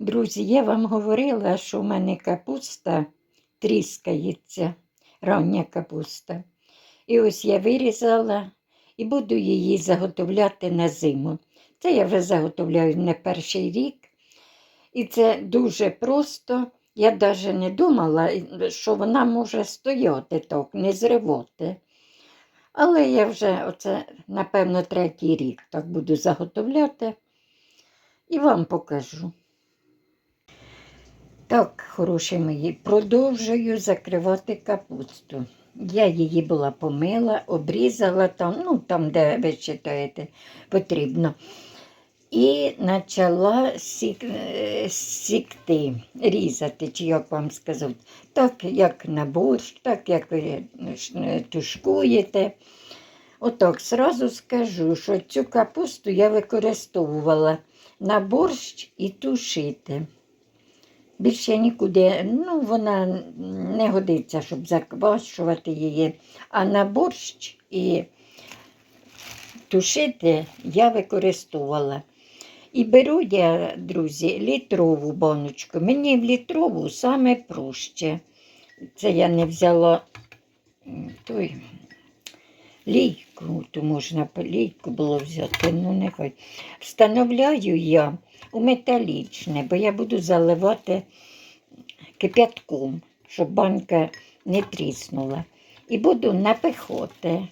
Друзі, я вам говорила, що в мене капуста тріскається, рання капуста. І ось я вирізала і буду її заготовляти на зиму. Це я вже заготовляю не перший рік. І це дуже просто. Я навіть не думала, що вона може стояти так, не зривати. Але я вже, оце, напевно, третій рік так буду заготовляти і вам покажу. Так, хороші мої, продовжую закривати капусту. Я її була помила, обрізала там, ну там, де ви читаєте, потрібно. І почала сік, е, сікти, різати, чи як вам сказати, так як на борщ, так як ви е, тушкуєте. Отак, зразу скажу, що цю капусту я використовувала на борщ і тушити. Більше нікуди, ну, вона не годиться, щоб заквашувати її. А на борщ і тушити я використовувала. І беру я, друзі, літрову баночку. Мені в літрову саме проще. Це я не взяла той лійку, то можна лійку було взяти, ну нехай. Встановляю я у металічне, бо я буду заливати кип'ятком, щоб банка не тріснула. І буду напихати.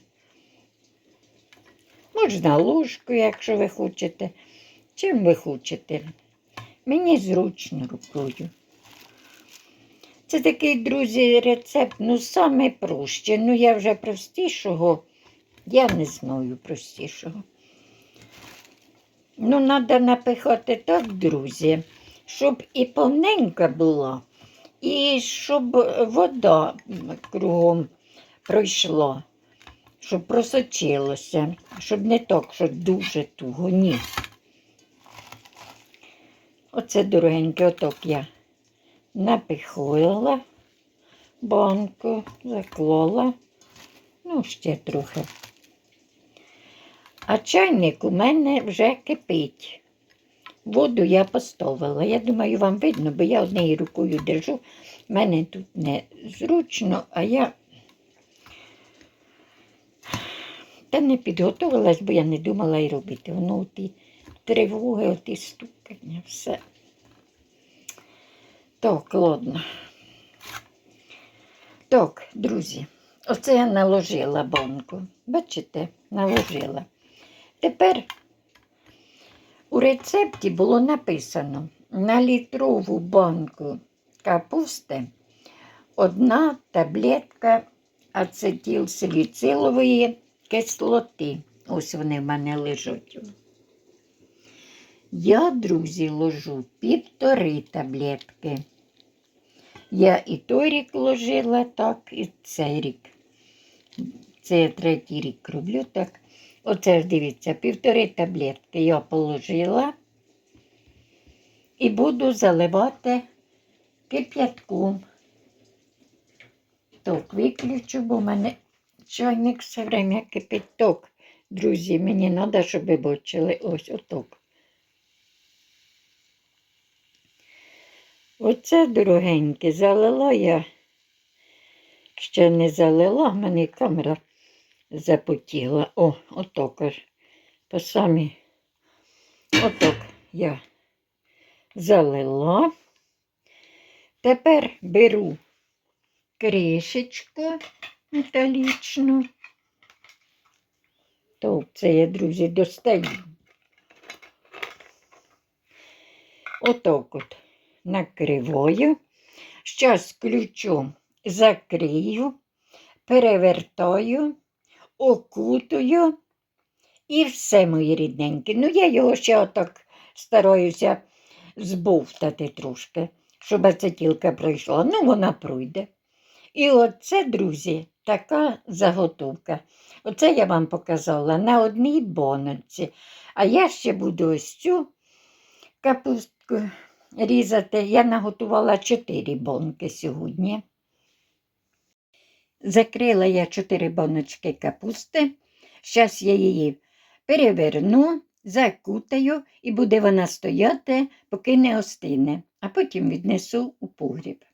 Можна ложкою, якщо ви хочете. Чим ви хочете? Мені зручно рукою. Це такий, друзі, рецепт, ну саме проще. Ну, я вже простішого, я не знаю простішого. Ну, треба напихати так, друзі, щоб і повненька була, і щоб вода кругом пройшла, щоб просочилося, щоб не так, що дуже туго, ні. Оце дорогеньке, отак я напихоїла банку, заклала, ну, ще трохи. А чайник у мене вже кипить. Воду я поставила. Я думаю, вам видно, бо я однією рукою держу. Мене тут не зручно, а я та не підготувалась, бо я не думала і робити. Воно оті тривоги, оті стукання, все. Так, ладно. Так, друзі, оце я наложила банку. Бачите, наложила. Тепер у рецепті було написано на літрову банку капусти одна таблетка ацетилсаліцилової кислоти. Ось вони в мене лежать. Я, друзі, ложу півтори таблетки. Я і той рік ложила так, і цей рік. Це я третій рік роблю так. Оце ж дивіться, півтори таблетки я положила і буду заливати кип'ятком. Так, виключу, бо в мене чайник все время кипить. Так, друзі, мені треба, щоб ви бачили ось отак. Оце дорогеньке, залила я. Ще не залила, в мене камера запотіла. О, отак аж. По самі отак я залила. Тепер беру кришечку металічну. Так, це я, друзі, достаю. Отак от накриваю. Зараз ключом закрию, перевертаю, окутую і все, мої рідненькі. Ну, я його ще отак стараюся збовтати трошки, щоб ацетілка пройшла. Ну, вона пройде. І оце, друзі, така заготовка. Оце я вам показала на одній боночці. А я ще буду ось цю капустку різати. Я наготувала 4 бонки сьогодні. Закрила я чотири баночки капусти. Зараз я її переверну, закутаю і буде вона стояти, поки не остине, а потім віднесу у погріб.